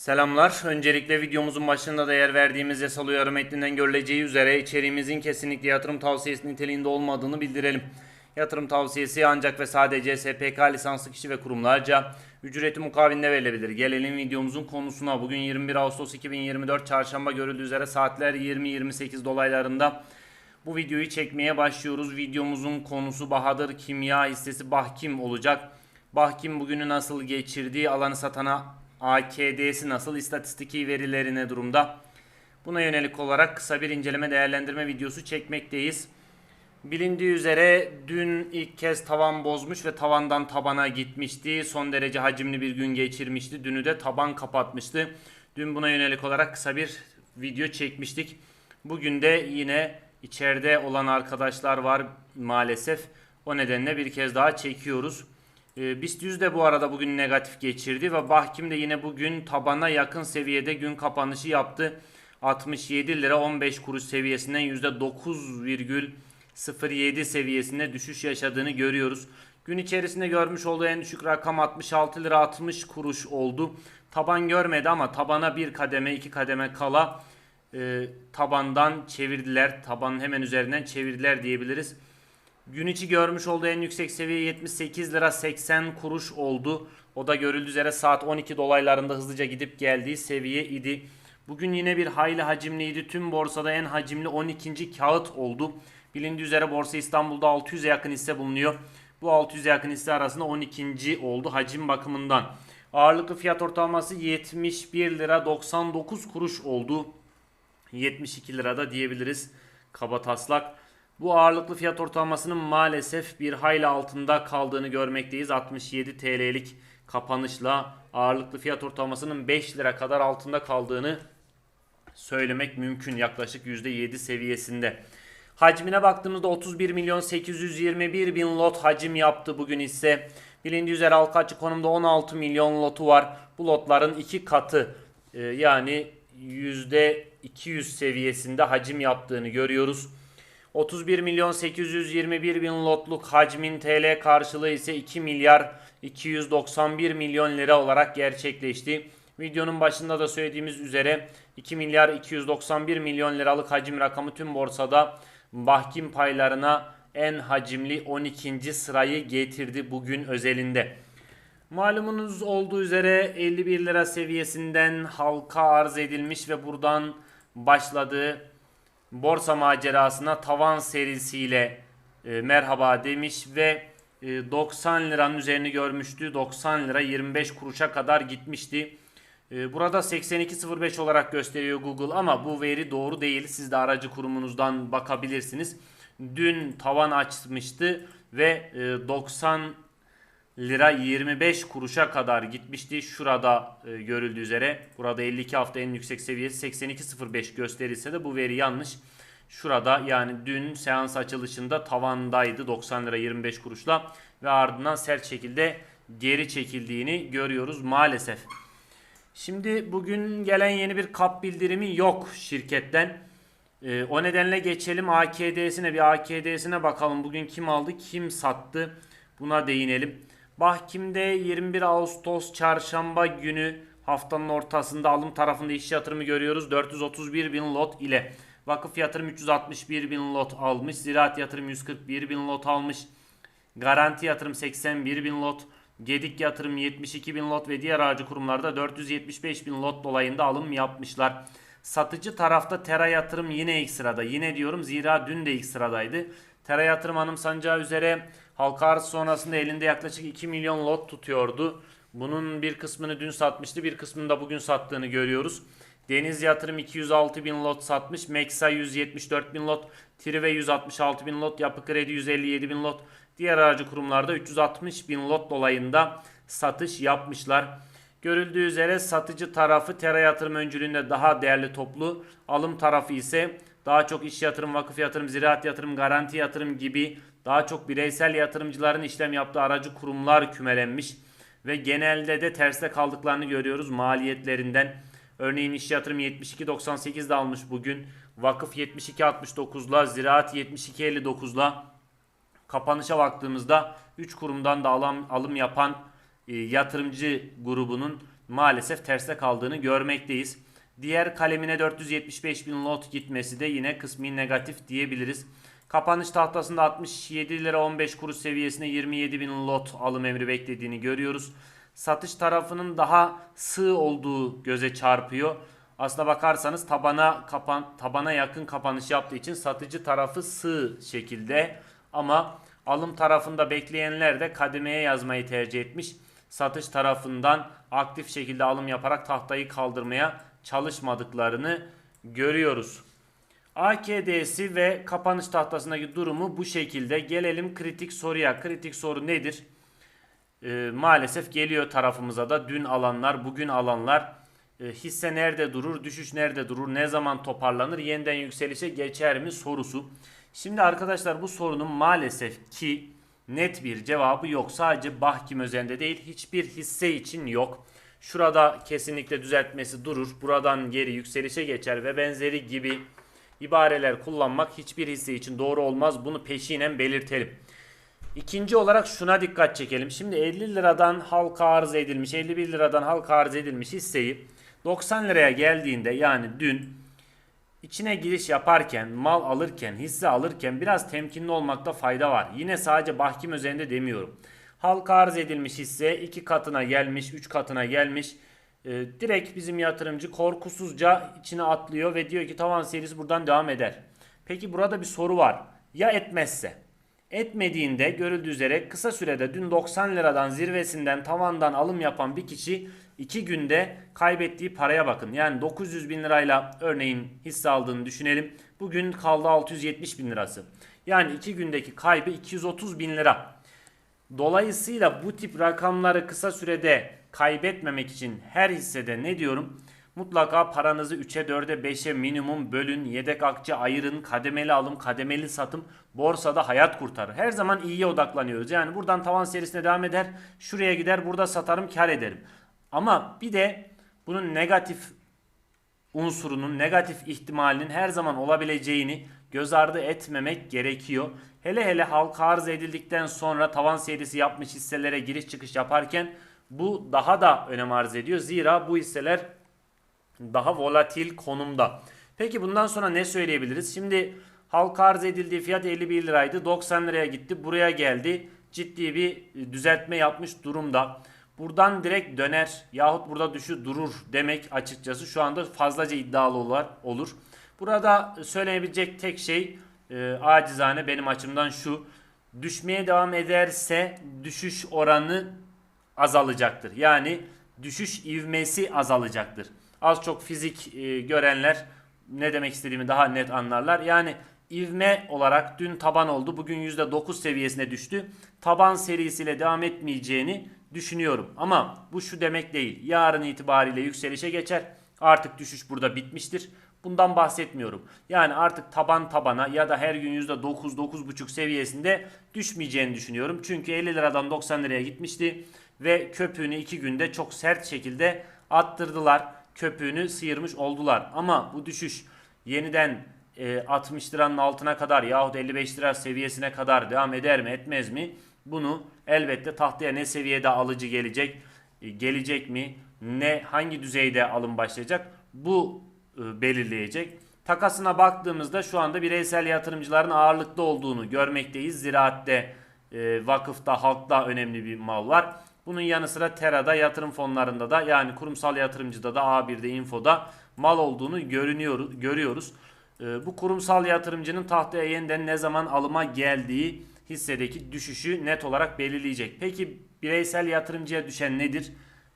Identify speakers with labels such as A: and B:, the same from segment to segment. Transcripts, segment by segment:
A: Selamlar. Öncelikle videomuzun başında da yer verdiğimiz yasal uyarı metninden görüleceği üzere içeriğimizin kesinlikle yatırım tavsiyesi niteliğinde olmadığını bildirelim. Yatırım tavsiyesi ancak ve sadece SPK lisanslı kişi ve kurumlarca ücreti mukabilinde verilebilir. Gelelim videomuzun konusuna. Bugün 21 Ağustos 2024 Çarşamba görüldüğü üzere saatler 20-28 dolaylarında bu videoyu çekmeye başlıyoruz. Videomuzun konusu Bahadır Kimya hissesi Bahkim olacak. Bahkim bugünü nasıl geçirdiği, alanı satana AKD'si nasıl, istatistiki verileri ne durumda? Buna yönelik olarak kısa bir inceleme değerlendirme videosu çekmekteyiz. Bilindiği üzere dün ilk kez tavan bozmuş ve tavandan tabana gitmişti. Son derece hacimli bir gün geçirmişti. Dünü de taban kapatmıştı. Dün buna yönelik olarak kısa bir video çekmiştik. Bugün de yine içeride olan arkadaşlar var maalesef. O nedenle bir kez daha çekiyoruz. Ee, BIST 100 de bu arada bugün negatif geçirdi ve Bahkim de yine bugün tabana yakın seviyede gün kapanışı yaptı. 67 lira 15 kuruş seviyesinden %9,07 seviyesinde düşüş yaşadığını görüyoruz. Gün içerisinde görmüş olduğu en düşük rakam 66 lira 60 kuruş oldu. Taban görmedi ama tabana bir kademe iki kademe kala e, tabandan çevirdiler. Tabanın hemen üzerinden çevirdiler diyebiliriz. Gün içi görmüş olduğu en yüksek seviye 78 lira 80 kuruş oldu. O da görüldüğü üzere saat 12 dolaylarında hızlıca gidip geldiği seviye idi. Bugün yine bir hayli hacimliydi. Tüm borsada en hacimli 12. kağıt oldu. Bilindiği üzere borsa İstanbul'da 600'e yakın hisse bulunuyor. Bu 600'e yakın hisse arasında 12. oldu hacim bakımından. Ağırlıklı fiyat ortalaması 71 lira 99 kuruş oldu. 72 lirada diyebiliriz kaba taslak. Bu ağırlıklı fiyat ortalamasının maalesef bir hayli altında kaldığını görmekteyiz. 67 TL'lik kapanışla ağırlıklı fiyat ortalamasının 5 lira kadar altında kaldığını söylemek mümkün yaklaşık %7 seviyesinde. Hacmine baktığımızda 31 milyon 821 bin lot hacim yaptı bugün ise. Bilindiği üzere halka açık konumda 16 milyon lotu var. Bu lotların iki katı e, yani %200 seviyesinde hacim yaptığını görüyoruz. 31 milyon 821 bin lotluk hacmin TL karşılığı ise 2 milyar 291 milyon lira olarak gerçekleşti. Videonun başında da söylediğimiz üzere 2 milyar 291 milyon liralık hacim rakamı tüm borsada bahkim paylarına en hacimli 12. sırayı getirdi bugün özelinde. Malumunuz olduğu üzere 51 lira seviyesinden halka arz edilmiş ve buradan başladığı borsa macerasına tavan serisiyle e, merhaba demiş ve e, 90 liranın üzerini görmüştü. 90 lira 25 kuruşa kadar gitmişti. E, burada 82.05 olarak gösteriyor Google ama bu veri doğru değil. Siz de aracı kurumunuzdan bakabilirsiniz. Dün tavan açmıştı ve e, 90 lira 25 kuruşa kadar gitmişti. Şurada e, görüldüğü üzere burada 52 hafta en yüksek seviyesi 82.05 gösterilse de bu veri yanlış. Şurada yani dün seans açılışında tavandaydı 90 lira 25 kuruşla ve ardından sert şekilde geri çekildiğini görüyoruz maalesef. Şimdi bugün gelen yeni bir kap bildirimi yok şirketten. Ee, o nedenle geçelim AKD'sine bir AKD'sine bakalım. Bugün kim aldı kim sattı buna değinelim. Bahkim'de 21 Ağustos çarşamba günü haftanın ortasında alım tarafında iş yatırımı görüyoruz. 431 bin lot ile vakıf yatırım 361 bin lot almış. Ziraat yatırım 141 bin lot almış. Garanti yatırım 81 bin lot. Gedik yatırım 72 bin lot ve diğer aracı kurumlarda 475 bin lot dolayında alım yapmışlar. Satıcı tarafta Tera yatırım yine ilk sırada. Yine diyorum zira dün de ilk sıradaydı. Tera yatırım hanımsanacağı üzere halka arz sonrasında elinde yaklaşık 2 milyon lot tutuyordu. Bunun bir kısmını dün satmıştı bir kısmını da bugün sattığını görüyoruz. Deniz Yatırım 206 bin lot satmış. Meksa 174 bin lot. Trive 166 bin lot. Yapı Kredi 157 bin lot. Diğer aracı kurumlarda 360 bin lot dolayında satış yapmışlar. Görüldüğü üzere satıcı tarafı Tera yatırım öncülüğünde daha değerli toplu. Alım tarafı ise daha çok iş yatırım, vakıf yatırım, ziraat yatırım, garanti yatırım gibi daha çok bireysel yatırımcıların işlem yaptığı aracı kurumlar kümelenmiş. Ve genelde de terste kaldıklarını görüyoruz maliyetlerinden. Örneğin iş yatırım 72.98'de almış bugün. Vakıf 72.69'la, ziraat 72.59'la. Kapanışa baktığımızda 3 kurumdan da alım, alım yapan e, yatırımcı grubunun maalesef terste kaldığını görmekteyiz. Diğer kalemine 475 bin lot gitmesi de yine kısmi negatif diyebiliriz. Kapanış tahtasında 67 lira 15 kuruş seviyesine 27 bin lot alım emri beklediğini görüyoruz. Satış tarafının daha sığ olduğu göze çarpıyor. Aslına bakarsanız tabana kapan tabana yakın kapanış yaptığı için satıcı tarafı sığ şekilde ama alım tarafında bekleyenler de kademeye yazmayı tercih etmiş. Satış tarafından aktif şekilde alım yaparak tahtayı kaldırmaya çalışmadıklarını görüyoruz. AKD'si ve kapanış tahtasındaki durumu bu şekilde. Gelelim kritik soruya. Kritik soru nedir? Ee, maalesef geliyor tarafımıza da dün alanlar, bugün alanlar e, hisse nerede durur, düşüş nerede durur, ne zaman toparlanır, yeniden yükselişe geçer mi sorusu. Şimdi arkadaşlar bu sorunun maalesef ki net bir cevabı yok. Sadece Bahkim özelinde değil hiçbir hisse için yok. Şurada kesinlikle düzeltmesi durur. Buradan geri yükselişe geçer ve benzeri gibi ibareler kullanmak hiçbir hisse için doğru olmaz. Bunu peşinen belirtelim. İkinci olarak şuna dikkat çekelim. Şimdi 50 liradan halka arz edilmiş, 51 liradan halka arz edilmiş hisseyi 90 liraya geldiğinde yani dün içine giriş yaparken, mal alırken, hisse alırken biraz temkinli olmakta fayda var. Yine sadece bahkim üzerinde demiyorum. Halka arz edilmiş hisse 2 katına gelmiş, 3 katına gelmiş. Ee, direkt bizim yatırımcı korkusuzca içine atlıyor ve diyor ki tavan serisi buradan devam eder. Peki burada bir soru var. Ya etmezse? Etmediğinde görüldüğü üzere kısa sürede dün 90 liradan zirvesinden tavandan alım yapan bir kişi 2 günde kaybettiği paraya bakın. Yani 900 bin lirayla örneğin hisse aldığını düşünelim. Bugün kaldı 670 bin lirası. Yani 2 gündeki kaybı 230 bin lira. Dolayısıyla bu tip rakamları kısa sürede kaybetmemek için her hissede ne diyorum? Mutlaka paranızı 3'e 4'e 5'e minimum bölün. Yedek akçe ayırın. Kademeli alım, kademeli satım borsada hayat kurtarır. Her zaman iyiye odaklanıyoruz. Yani buradan tavan serisine devam eder. Şuraya gider burada satarım kar ederim. Ama bir de bunun negatif unsurunun, negatif ihtimalinin her zaman olabileceğini göz ardı etmemek gerekiyor. Hele hele halka arz edildikten sonra tavan serisi yapmış hisselere giriş çıkış yaparken bu daha da önem arz ediyor. Zira bu hisseler daha volatil konumda. Peki bundan sonra ne söyleyebiliriz? Şimdi halka arz edildiği fiyat 51 liraydı. 90 liraya gitti. Buraya geldi. Ciddi bir düzeltme yapmış durumda. Buradan direkt döner yahut burada düşü durur demek açıkçası şu anda fazlaca iddialı olur. Burada söyleyebilecek tek şey e, acizane benim açımdan şu. Düşmeye devam ederse düşüş oranı azalacaktır. Yani düşüş ivmesi azalacaktır. Az çok fizik e, görenler ne demek istediğimi daha net anlarlar. Yani ivme olarak dün taban oldu. Bugün %9 seviyesine düştü. Taban serisiyle devam etmeyeceğini düşünüyorum. Ama bu şu demek değil. Yarın itibariyle yükselişe geçer. Artık düşüş burada bitmiştir. Bundan bahsetmiyorum. Yani artık taban tabana ya da her gün %9 9,5 seviyesinde düşmeyeceğini düşünüyorum. Çünkü 50 liradan 90 liraya gitmişti ve köpüğünü 2 günde çok sert şekilde attırdılar. Köpüğünü sıyırmış oldular. Ama bu düşüş yeniden e, 60 liranın altına kadar yahut 55 lira seviyesine kadar devam eder mi etmez mi? Bunu elbette tahtaya ne seviyede alıcı gelecek, e, gelecek mi, ne hangi düzeyde alım başlayacak bu e, belirleyecek. Takasına baktığımızda şu anda bireysel yatırımcıların ağırlıkta olduğunu görmekteyiz. Ziraatte, e, vakıfta, halkta önemli bir mal var. Bunun yanı sıra Tera'da, yatırım fonlarında da yani kurumsal yatırımcıda da A1'de, Info'da mal olduğunu görünüyor, görüyoruz. Bu kurumsal yatırımcının tahtaya yeniden ne zaman alıma geldiği hissedeki düşüşü net olarak belirleyecek. Peki bireysel yatırımcıya düşen nedir?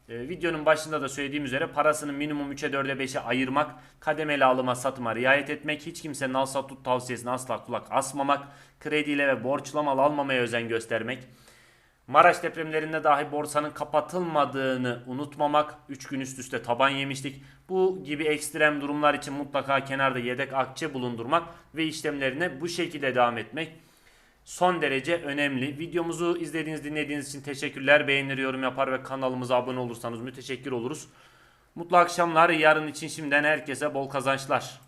A: Ee, videonun başında da söylediğim üzere parasını minimum 3'e 4'e 5'e ayırmak, kademeli alıma satıma riayet etmek, hiç kimsenin al sat tut tavsiyesine asla kulak asmamak, krediyle ve borçla mal almamaya özen göstermek, Maraş depremlerinde dahi borsanın kapatılmadığını unutmamak, 3 gün üst üste taban yemiştik. Bu gibi ekstrem durumlar için mutlaka kenarda yedek akçe bulundurmak ve işlemlerine bu şekilde devam etmek son derece önemli. Videomuzu izlediğiniz, dinlediğiniz için teşekkürler. Beğenir, yorum yapar ve kanalımıza abone olursanız müteşekkir oluruz. Mutlu akşamlar. Yarın için şimdiden herkese bol kazançlar.